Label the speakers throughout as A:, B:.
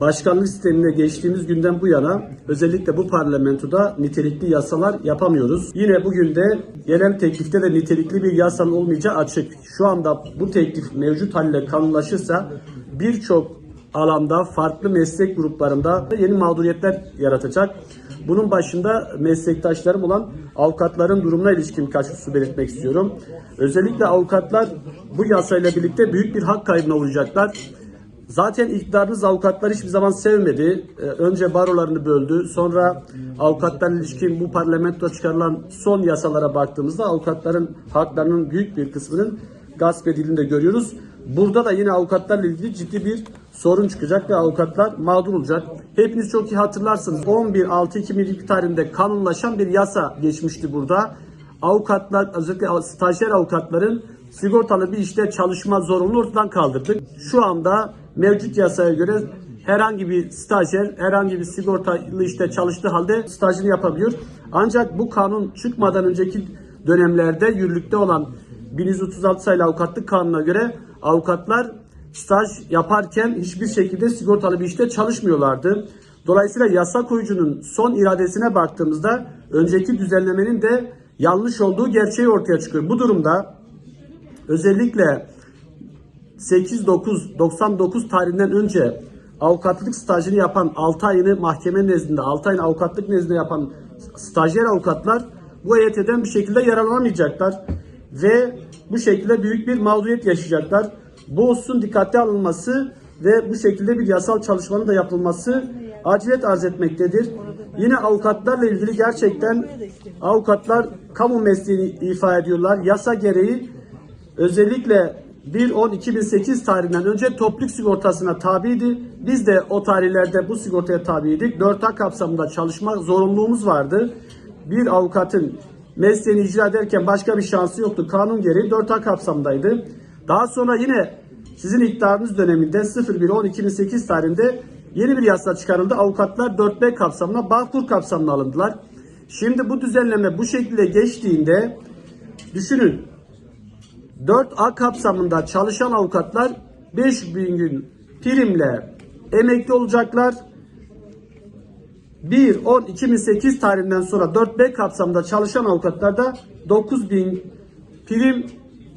A: Başkanlık sistemine geçtiğimiz günden bu yana özellikle bu parlamentoda nitelikli yasalar yapamıyoruz. Yine bugün de gelen teklifte de nitelikli bir yasanın olmayacağı açık. Şu anda bu teklif mevcut haliyle kanunlaşırsa birçok alanda farklı meslek gruplarında yeni mağduriyetler yaratacak. Bunun başında meslektaşlarım olan avukatların durumuna ilişkin birkaç husus belirtmek istiyorum. Özellikle avukatlar bu yasayla birlikte büyük bir hak kaybına uğrayacaklar. Zaten iktidarınız avukatları hiçbir zaman sevmedi. Ee, Önce barolarını böldü. Sonra avukatlarla ilişkin bu parlamentoda çıkarılan son yasalara baktığımızda avukatların haklarının büyük bir kısmının gasp edildiğini de görüyoruz. Burada da yine avukatlarla ilgili ciddi bir sorun çıkacak ve avukatlar mağdur olacak. Hepiniz çok iyi hatırlarsınız. 11.6.2022 tarihinde kanunlaşan bir yasa geçmişti burada. Avukatlar, özellikle stajyer avukatların sigortalı bir işte çalışma zorunluluğunu ortadan kaldırdık. Şu anda mevcut yasaya göre herhangi bir stajyer herhangi bir sigortalı işte çalıştığı halde stajını yapabiliyor. Ancak bu kanun çıkmadan önceki dönemlerde yürürlükte olan 1136 sayılı avukatlık kanununa göre avukatlar staj yaparken hiçbir şekilde sigortalı bir işte çalışmıyorlardı. Dolayısıyla yasa koyucunun son iradesine baktığımızda önceki düzenlemenin de yanlış olduğu gerçeği ortaya çıkıyor. Bu durumda özellikle 8-9-99 tarihinden önce avukatlık stajını yapan 6 ayını mahkeme nezdinde 6 ayını avukatlık nezdinde yapan stajyer avukatlar bu EYT'den bir şekilde yararlanamayacaklar ve bu şekilde büyük bir mağduriyet yaşayacaklar. Bu hususun dikkate alınması ve bu şekilde bir yasal çalışmanın da yapılması acilet arz etmektedir. Yine avukatlarla ilgili gerçekten avukatlar kamu mesleğini ifa ediyorlar. Yasa gereği özellikle 1-10-2008 tarihinden önce topluluk sigortasına tabiydi. Biz de o tarihlerde bu sigortaya tabiydik. 4A kapsamında çalışma zorunluluğumuz vardı. Bir avukatın mesleğini icra ederken başka bir şansı yoktu. Kanun gereği 4A kapsamındaydı. Daha sonra yine sizin iktidarınız döneminde 01-10-2008 tarihinde yeni bir yasa çıkarıldı. Avukatlar 4B kapsamına, Bağkur kapsamına alındılar. Şimdi bu düzenleme bu şekilde geçtiğinde düşünün 4A kapsamında çalışan avukatlar 5000 gün primle emekli olacaklar. 1-10-2008 tarihinden sonra 4B kapsamında çalışan avukatlar da 9000 prim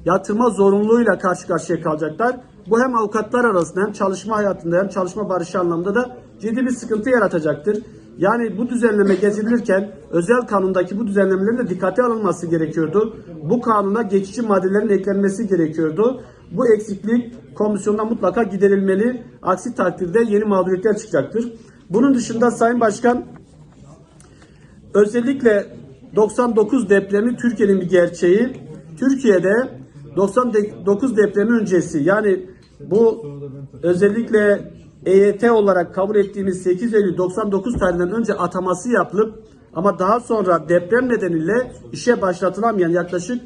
A: yatırma zorunluluğuyla karşı karşıya kalacaklar. Bu hem avukatlar arasında hem çalışma hayatında hem çalışma barışı anlamında da ciddi bir sıkıntı yaratacaktır. Yani bu düzenleme getirilirken özel kanundaki bu düzenlemelerin de dikkate alınması gerekiyordu. Bu kanuna geçici maddelerin eklenmesi gerekiyordu. Bu eksiklik komisyonda mutlaka giderilmeli. Aksi takdirde yeni mağduriyetler çıkacaktır. Bunun dışında Sayın Başkan özellikle 99 depremi Türkiye'nin bir gerçeği. Türkiye'de 99 depremi öncesi yani bu özellikle EYT olarak kabul ettiğimiz 8 Eylül 99 tarihinden önce ataması yapılıp ama daha sonra deprem nedeniyle işe başlatılamayan yaklaşık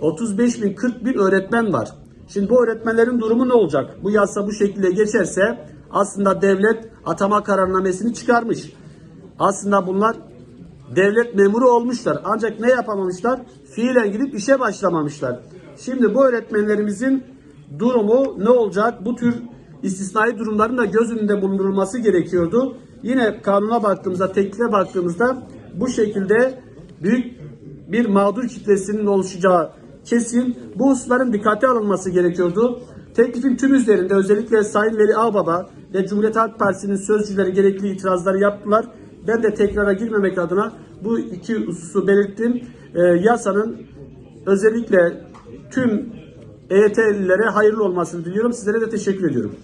A: 35 bin 40 bin öğretmen var. Şimdi bu öğretmenlerin durumu ne olacak? Bu yasa bu şekilde geçerse aslında devlet atama kararnamesini çıkarmış. Aslında bunlar devlet memuru olmuşlar. Ancak ne yapamamışlar? Fiilen gidip işe başlamamışlar. Şimdi bu öğretmenlerimizin durumu ne olacak? Bu tür istisnai durumların da göz önünde bulundurulması gerekiyordu. Yine kanuna baktığımızda, teklife baktığımızda bu şekilde büyük bir mağdur kitlesinin oluşacağı kesin. Bu hususların dikkate alınması gerekiyordu. Teklifin tüm üzerinde özellikle Sayın Veli Ağbaba ve Cumhuriyet Halk Partisi'nin sözcüleri gerekli itirazları yaptılar. Ben de tekrara girmemek adına bu iki hususu belirttim. Ee, yasanın özellikle tüm EYT'lilere hayırlı olmasını diliyorum. Sizlere de teşekkür ediyorum.